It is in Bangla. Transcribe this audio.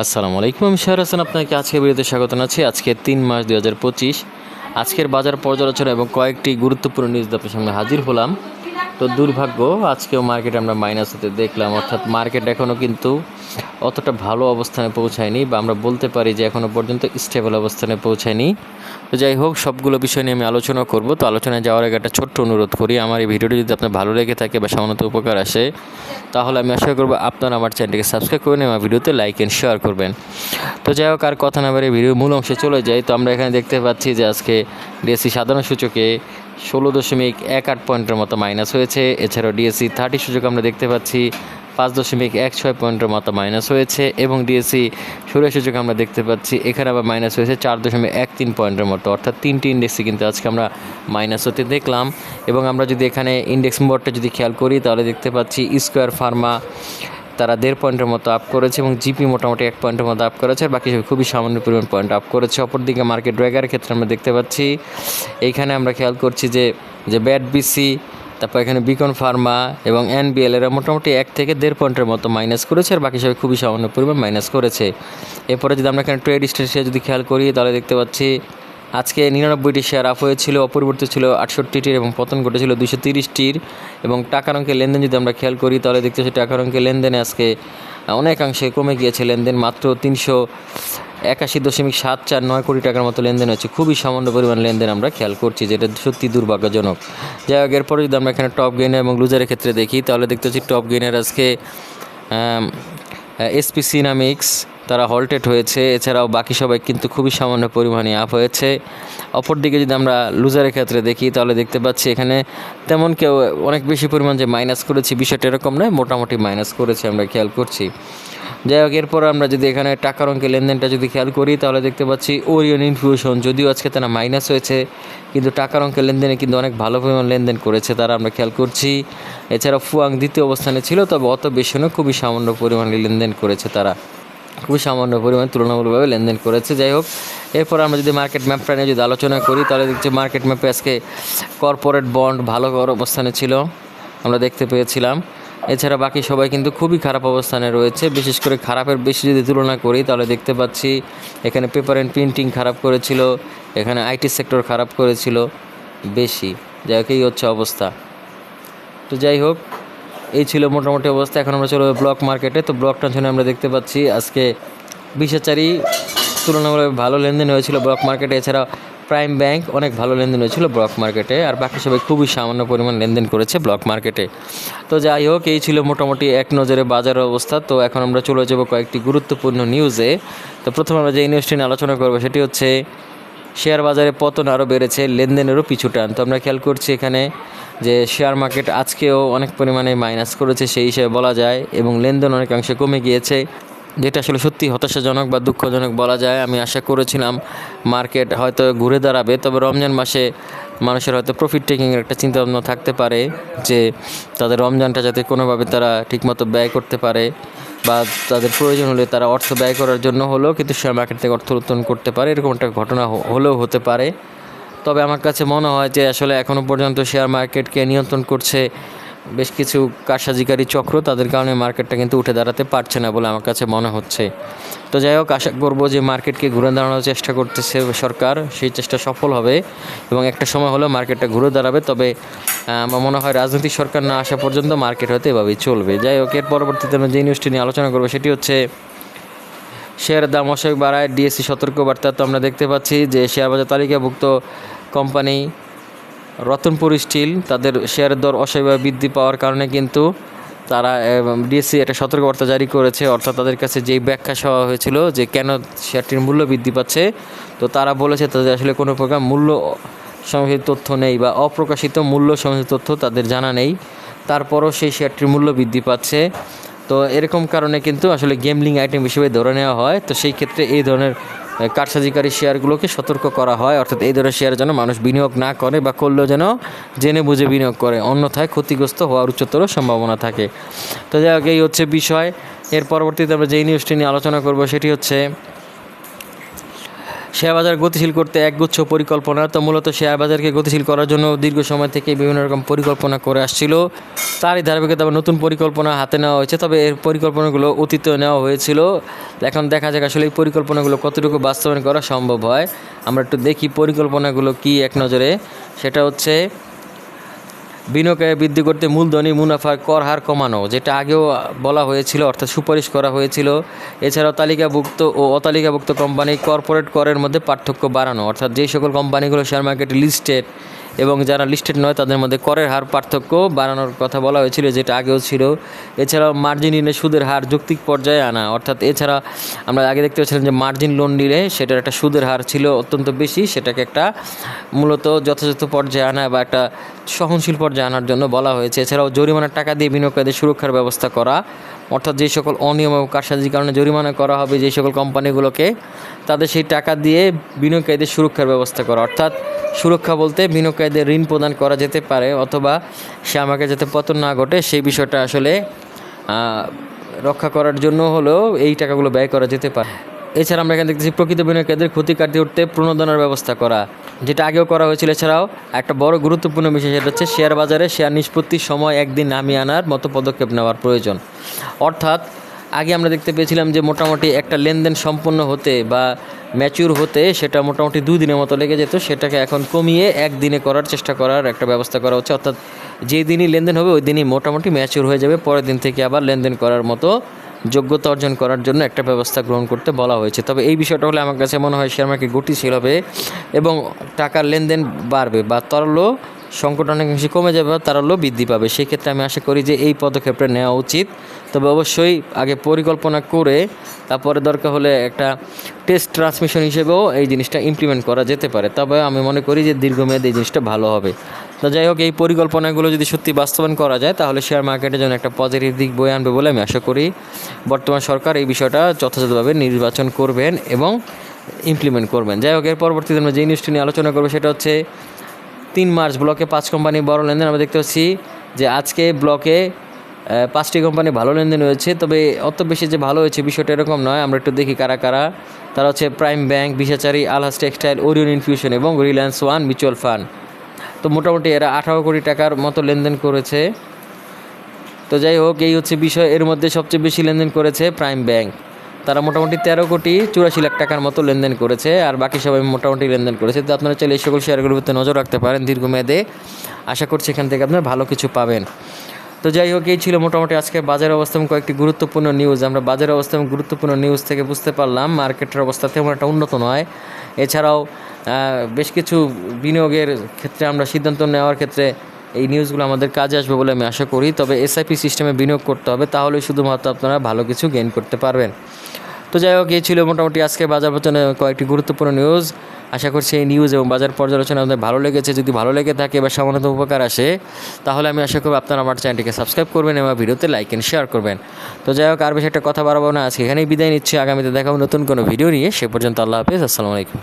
আসসালামু আলাইকুম, আমি শাহর হাসান, আপনাকে আজকে ভিডিওতে স্বাগত আছি আজকে তিন মাস দু হাজার পঁচিশ। আজকের বাজার পর্যালোচনা এবং কয়েকটি গুরুত্বপূর্ণ নিউজ আপনার সামনে হাজির হলাম। তো দুর্ভাগ্য, আজকেও মার্কেটে আমরা মাইনাস হতে দেখলাম, অর্থাৎ মার্কেট এখনও কিন্তু অতটা ভালো অবস্থানে পৌঁছায়নি বা আমরা বলতে পারি যে এখনও পর্যন্ত স্টেবল অবস্থানে পৌঁছায়নি। তো যাই হোক, সবগুলো বিষয় নিয়ে আমি আলোচনা করব। তো আলোচনায় যাওয়ার আগে একটা ছোট্ট অনুরোধ করি, আমার এই ভিডিওটি যদি আপনার ভালো লেগে থাকে বা সামান্য উপকার আসে, তাহলে আমি আশা করব আপনারা আমার চ্যানেলটিকে সাবস্ক্রাইব এবং আমার ভিডিওতে লাইক অ্যান্ড শেয়ার করবেন। তো যাই হোক, আর কথা না বাড়ি ভিডিওর মূল অংশে চলে যাই। তো আমরা এখানে দেখতে পাচ্ছি যে আজকে ডিএসসি সাধারণ সূচকে ষোলো দশমিক এক আট পয়েন্টের মতো মাইনাস হয়েছে। এছাড়াও ডিএসসি থার্টি সূচক আমরা দেখতে পাচ্ছি, পাঁচ দশমিক এক ছয় পয়েন্টের মতো মাইনাস হয়েছে এবং ডিএসসি সূর্য সূচক আমরা দেখতে পাচ্ছি, এখানে আবার মাইনাস হয়েছে চার দশমিক এক তিন পয়েন্টের মতো। অর্থাৎ তিনটি ইন্ডেক্সই কিন্তু আজকে আমরা মাইনাস হতে দেখলাম। এবং আমরা যদি এখানে ইন্ডেক্স বোর্ডটা যদি খেয়াল করি, তাহলে দেখতে পাচ্ছি স্কোয়ার ফার্মা তারা দেড় পয়েন্টের মতো আপ করেছে এবং জিপি মোটামুটি এক পয়েন্টের মতো আপ করেছে। আর বাকি সব খুবই সামান্য পরিমাণ পয়েন্ট আপ করেছে। অপরদিকে মার্কেট ড্র্যাগার ক্ষেত্রে আমরা দেখতে পাচ্ছি, এইখানে আমরা খেয়াল করছি যে যে ব্যাট বিসি তারপর এখানে বিকন ফার্মা এবং এনবিএল এরা মোটামুটি এক থেকে দেড় পয়েন্টের মতো মাইনাস করেছে আর বাকি সবাই খুবই সামান্য পরিমাণ মাইনাস করেছে। এরপরে যদি আমরা এখানে ট্রেড স্টেশে যদি খেয়াল করি, তাহলে দেখতে পাচ্ছি আজকে নিরানব্বইটি শেয়ার আপ হয়েছিল, অপরিবর্তিত ছিল আটষট্টিটির এবং পতন ঘটেছিল দুশো তিরিশটির এবং টাকার অঙ্কের লেনদেন যদি আমরা খেয়াল করি, তাহলে দেখতে পাচ্ছি টাকার অঙ্কের লেনদেনে আজকে অনেকাংশে কমে গিয়েছে লেনদেন। মাত্র তিনশো একাশি দশমিক সাত চার নয় কোটি টাকার মতো লেনদেন হচ্ছে খুবই সামান্য পরিমাণ লেনদেন আমরা খেয়াল করছি, যেটা সত্যি দুর্ভাগ্যজনক। যাই হোক, এরপরে যদি আমরা এখানে টপ গেইনার এবং লুজারের ক্ষেত্রে দেখি, তাহলে দেখতে পাচ্ছি টপ গেইনার আজকে এসপি সিনামিক্স তারা হল্টেড হয়েছে। এছাড়াও বাকি সবাই কিন্তু খুবই সামান্য পরিমাণে আপ হয়েছে। অপরদিকে যদি আমরা লুজারের ক্ষেত্রে দেখি, তাহলে দেখতে পাচ্ছি এখানে তেমন কেউ অনেক বেশি পরিমাণ যে মাইনাস করেছি, বিষয়টা এরকম নয়, মোটামুটি মাইনাস করেছে আমরা, খেয়াল করছি। যাই হোক, এরপর আমরা যদি এখানে টাকার অঙ্কের লেনদেনটা যদি খেয়াল করি, তাহলে দেখতে পাচ্ছি ওরিয়ন ইনফিউশন যদিও আজকে তারা মাইনাস হয়েছে, কিন্তু টাকার অঙ্কের লেনদেনে কিন্তু অনেক ভালো পরিমাণ লেনদেন করেছে তারা, আমরা খেয়াল করছি। এছাড়া ফুয়াং দ্বিতীয় অবস্থানে ছিল, তবে অত বেশি নয়, খুবই সামান্য পরিমাণে লেনদেন করেছে তারা। খুবই সামান্য পরিমাণ তুলনামূলকভাবে লেনদেন করেছে। যাই হোক, এরপর আমরা যদি মার্কেট ম্যাপটা নিয়ে যদি আলোচনা করি, তাহলে দেখছি মার্কেট ম্যাপে আজকে কর্পোরেট বন্ড ভালো অবস্থানে ছিল, আমরা দেখতে পেয়েছিলাম। এছাড়া বাকি সবাই কিন্তু খুবই খারাপ অবস্থানে রয়েছে। বিশেষ করে খারাপের বেশি যদি তুলনা করি, তাহলে দেখতে পাচ্ছি এখানে পেপার অ্যান্ড প্রিন্টিং খারাপ করেছিল, এখানে আইটি সেক্টর খারাপ করেছিল, বেশি। যাই হোক, এই হচ্ছে অবস্থা। তো যাই হোক এই ছিল মোটামুটি অবস্থা। এখন আমরা চলে ব্লক মার্কেটে তো ব্লক টেনশনে আমরা দেখতে পাচ্ছি আজকে বিশাচারি তুলনামূলক ভালো লেনদেন হয়েছিল ব্লক মার্কেটে এছাড়া প্রাইম ব্যাংক অনেক ভালো লেনদেন হয়েছিল ব্লক মার্কেটে আর বাকি সবাই খুবই সামান্য পরিমাণ লেনদেন করেছে ব্লক মার্কেটে তো যাই হোক, এই ছিল মোটামুটি এক নজরে বাজারের অবস্থা। তো এখন আমরা চলে যাব কয়েকটি গুরুত্বপূর্ণ নিউজে তো প্রথমে আমরা যে নিউজটি নিয়ে আলোচনা করব, সেটি হচ্ছে শেয়ার বাজারে পতন আরও বেড়েছে, লেনদেনেরও পিছু টান। তো আমরা খেয়াল করছি এখানে যে শেয়ার মার্কেট আজকেও অনেক পরিমাণে মাইনাস করেছে, সেই হিসেবে বলা যায় এবং লেনদেন অনেকাংশে কমে গিয়েছে। যেটা আসলে সত্যি হতাশাজনক বা দুঃখজনক বলা যায়। আমি আশা করেছিলাম মার্কেট হয়তো ঘুরে দাঁড়াবে, তবে রমজান মাসে মানুষের হয়তো প্রফিট টেকিংয়ের একটা চিন্তাভাবনা থাকতে পারে যে তাদের রমজানটা যাতে কোনোভাবে তারা ঠিকমতো ব্যয় করতে পারে বা তাদের প্রয়োজন হলে তারা অর্থ ব্যয় করার জন্য হলেও কিন্তু শেয়ার মার্কেট থেকে অর্থ উত্তোলন করতে পারে। এরকম একটা ঘটনা হলেও হতে পারে। তবে আমার কাছে মনে হয় যে আসলে এখনও পর্যন্ত শেয়ার মার্কেটকে নিয়ন্ত্রণ করছে বেশ কিছু কারসাজিকারী চক্র, তাদের কারণে মার্কেটটা কিন্তু উঠে দাঁড়াতে পারছে না বলে আমার কাছে মনে হচ্ছে। তো যাই হোক, আশা করব যে মার্কেটকে ঘুরে দাঁড়ানোর চেষ্টা করতেছে সরকার, সেই চেষ্টা সফল হবে এবং একটা সময় হলেও মার্কেটটা ঘুরে দাঁড়াবে। তবে আমার মনে হয় রাজনৈতিক সরকার না আসা পর্যন্ত মার্কেট হয়তো এভাবেই চলবে। যাই হোক, এর পরবর্তীতে আমরা যে নিউজটি নিয়ে আলোচনা করব, সেটি হচ্ছে শেয়ারের দাম অসহায় বাড়ায়। ডিএসসি সতর্কবার্তা তো আমরা দেখতে পাচ্ছি যে শেয়ার বাজার তালিকাভুক্ত কোম্পানি রতনপুর স্টিল, তাদের শেয়ারের দর অস্বাভাবিক বৃদ্ধি পাওয়ার কারণে কিন্তু তারা ডিএসসি একটা সতর্কবার্তা জারি করেছে। অর্থাৎ তাদের কাছে যেই ব্যাখ্যা দেওয়া হয়েছিল যে কেন শেয়ারটির মূল্য বৃদ্ধি পাচ্ছে, তো তারা বলেছে তাদের আসলে কোনো প্রকার মূল্য সংশোধিত তথ্য নেই বা অপ্রকাশিত মূল্য সংশোধিত তথ্য তাদের জানা নেই। তারপরও সেই শেয়ারটির মূল্য বৃদ্ধি পাচ্ছে। তো এরকম কারণে কিন্তু আসলে গেমলিং আইটেম হিসেবে ধরে নেওয়া হয়। তো সেই ক্ষেত্রে এই ধরনের কারসাজিকারী শেয়ারগুলোকে সতর্ক করা হয়। অর্থাৎ এই ধরনের শেয়ার যেন মানুষ বিনিয়োগ না করে বা করলেও যেন জেনে বুঝে বিনিয়োগ করে। অন্যথায় ক্ষতিগ্রস্ত হওয়ার উচ্চতর সম্ভাবনা থাকে। তো যাই হোক, এই হচ্ছে বিষয়। এর পরবর্তীতে আমরা যেই নিউজটি নিয়ে আলোচনা করব, সেটি হচ্ছে শেয়ার বাজার গতিশীল করতে একগুচ্ছ পরিকল্পনা। তো মূলত শেয়ার বাজারকে গতিশীল করার জন্য দীর্ঘ সময় থেকে বিভিন্ন রকম পরিকল্পনা করে আসছিল। তারই ধারাবাহিকতা নতুন পরিকল্পনা হাতে নেওয়া হয়েছে, তবে এর পরিকল্পনাগুলো অতীত নেওয়া হয়েছিল। এখন দেখা যাক আসলে এই পরিকল্পনাগুলো কতটুকু বাস্তবায়ন করা সম্ভব হয়। আমরা একটু দেখি পরিকল্পনাগুলো কি এক নজরে। সেটা হচ্ছে বিনিয়োগে বৃদ্ধি করতে মূলধনী মুনাফার কর হার কমানো, যেটা আগেও বলা হয়েছিল, অর্থাৎ সুপারিশ করা হয়েছিল। এছাড়াও তালিকাভুক্ত ও অতালিকাভুক্ত কোম্পানি কর্পোরেট করের মধ্যে পার্থক্য বাড়ানো, অর্থাৎ যে সকল কোম্পানিগুলো শেয়ার মার্কেটে লিস্টেড এবং যারা লিস্টেড নয়, তাদের মধ্যে করের হার পার্থক্য বাড়ানোর কথা বলা হয়েছিল, যেটা আগেও ছিল। এছাড়াও মার্জিন ঋণে সুদের হার যৌক্তিক পর্যায়ে আনা। অর্থাৎ এছাড়া আমরা আগে দেখতে পাচ্ছিলাম যে মার্জিন লোন নিলে সেটার একটা সুদের হার ছিল অত্যন্ত বেশি, সেটাকে একটা মূলত যথাযথ পর্যায়ে আনা বা একটা সহনশীল পর্যায়ে আনার জন্য বলা হয়েছে। এছাড়াও জরিমানার টাকা দিয়ে বিনিয়োগকারীদের সুরক্ষার ব্যবস্থা করা, অর্থাৎ যে সকল অনিয়ম এবং কারসাজির কারণে জরিমানা করা হবে, যে সকল কোম্পানিগুলোকে তাদের সেই টাকা দিয়ে বিনিয়োগকারীদের সুরক্ষার ব্যবস্থা করা। অর্থাৎ সুরক্ষা বলতে বিনিয়োগকারীদের ঋণ প্রদান করা যেতে পারে অথবা সে আমাকে যাতে পতন না ঘটে, সেই বিষয়টা আসলে রক্ষা করার জন্য হলেও এই টাকাগুলো ব্যয় করা যেতে পারে। এছাড়া আমরা এখানে দেখতেছি প্রকৃত বিনিয়োগকারীদের ক্ষতি কাটিয়ে উঠতে প্রণোদনার ব্যবস্থা করা, যেটা আগেও করা হয়েছিল। এছাড়াও একটা বড় গুরুত্বপূর্ণ বিষয় সেটা হচ্ছে শেয়ার বাজারে শেয়ার নিষ্পত্তির সময় একদিন নামিয়ে আনার মতো পদক্ষেপ নেওয়ার প্রয়োজন। অর্থাৎ আগে আমরা দেখতে পেয়েছিলাম যে মোটামুটি একটা লেনদেন সম্পন্ন হতে বা ম্যাচিউর হতে সেটা মোটামুটি দুই দিনের মতো লেগে যেত। সেটাকে এখন কমিয়ে একদিনে করার চেষ্টা করার একটা ব্যবস্থা করা হচ্ছে। অর্থাৎ যে দিনই লেনদেন হবে, ওই দিনই মোটামুটি ম্যাচিউর হয়ে যাবে। পরের দিন থেকে আবার লেনদেন করার মতো যোগ্যতা অর্জন করার জন্য একটা ব্যবস্থা গ্রহণ করতে বলা হয়েছে। তবে এই বিষয়টা হলে আমার কাছে মনে হয় শেয়ার মার্কেট গতিশীল হবে এবং টাকার লেনদেন বাড়বে বা তরলও সংকট অনেক বেশি কমে যাবে তারল্য বৃদ্ধি পাবে। সেই ক্ষেত্রে আমি আশা করি যে এই পদক্ষেপটা নেওয়া উচিত। তবে অবশ্যই আগে পরিকল্পনা করে তারপরে দরকার হলে একটা টেস্ট ট্রান্সমিশন হিসেবেও এই জিনিসটা ইমপ্লিমেন্ট করা যেতে পারে। তবে আমি মনে করি যে দীর্ঘমেয়াদে এই জিনিসটা ভালো হবে। তো যাই হোক, এই পরিকল্পনাগুলো যদি সত্যি বাস্তবায়ন করা যায়, তাহলে শেয়ার মার্কেটের জন্য একটা পজিটিভ দিক বয়ে আনবে বলে আমি আশা করি। বর্তমান সরকার এই বিষয়টা যথাযথভাবে নির্বাচন করবেন এবং ইমপ্লিমেন্ট করবেন। যাই হোক, এর পরবর্তীতে আমরা যে নিয়ে আলোচনা করব, সেটা হচ্ছে তিন মার্চ ব্লকে পাঁচ কোম্পানি বড় লেনদেন, আমরা দেখতে পাচ্ছি যে আজকে ব্লকে পাঁচটি কোম্পানি ভালো লেনদেন হয়েছে, তবে অত বেশি যে ভালো হয়েছে বিষয়টা এরকম নয়, আমরা একটু দেখি কারা কারা। তারা হচ্ছে প্রাইম ব্যাংক বিশাচারী আলহাস টেক্সটাইল ওরিয়ন ইনফিউশন এবং রিলায়েন্স ওয়ান মিউচুয়াল ফান্ড তো মোটামুটি এরা আঠারো কোটি টাকার মতো লেনদেন করেছে। তো যাই হোক, এই হচ্ছে বিষয়, এর মধ্যে সবচেয়ে বেশি লেনদেন করেছে প্রাইম ব্যাংক তারা মোটামুটি তেরো কোটি চুরাশি লাখ টাকার মতো লেনদেন করেছে, আর বাকি সবাই মোটামুটি লেনদেন করেছে। তো আপনারা চাইলে এই সকল শেয়ারগুলোর ভিতরে নজর রাখতে পারেন দীর্ঘমেয়াদে। আশা করছি এখান থেকে আপনারা ভালো কিছু পাবেন। তো যাই হোক, এই ছিল মোটামুটি আজকে বাজার অবস্থা কয়েকটি গুরুত্বপূর্ণ নিউজ আমরা বাজার অবস্থা এবং গুরুত্বপূর্ণ নিউজ থেকে বুঝতে পারলাম, মার্কেটের অবস্থা তেমন একটা উন্নত নয়। এছাড়াও বেশ কিছু বিনিয়োগের ক্ষেত্রে আমরা সিদ্ধান্ত নেওয়ার ক্ষেত্রে এই নিউজগুলো আমাদের কাজে আসবে বলে আমি আশা করি। তবে এসআইপি সিস্টেমে বিনিয়োগ করতে হবে, তাহলে শুধুমাত্র আপনারা ভালো কিছু গেইন করতে পারবেন। তো যাই হোক, এই ছিল মোটামুটি আজকে বাজার পতনে কয়েকটি গুরুত্বপূর্ণ নিউজ আশা করছি এই নিউজ এবং বাজার পর্যালোচনা আপনাদের ভালো লেগেছে। যদি ভালো লেগে থাকে বা সামান্য উপকার আসে, তাহলে আমি আশা করব আপনারা আমার চ্যানেলটিকে সাবস্ক্রাইব করবেন এবং ভিডিওতে লাইক এন্ড শেয়ার করবেন। তো যাই হোক, আর বেশি একটা কথা বাড়াবো না। আজকে এখানেই বিদায় নিচ্ছি। আগামীতে দেখাবো নতুন কোনো ভিডিও নিয়ে। সে পর্যন্ত আল্লাহ হাফিজ। আসসালামু আলাইকুম।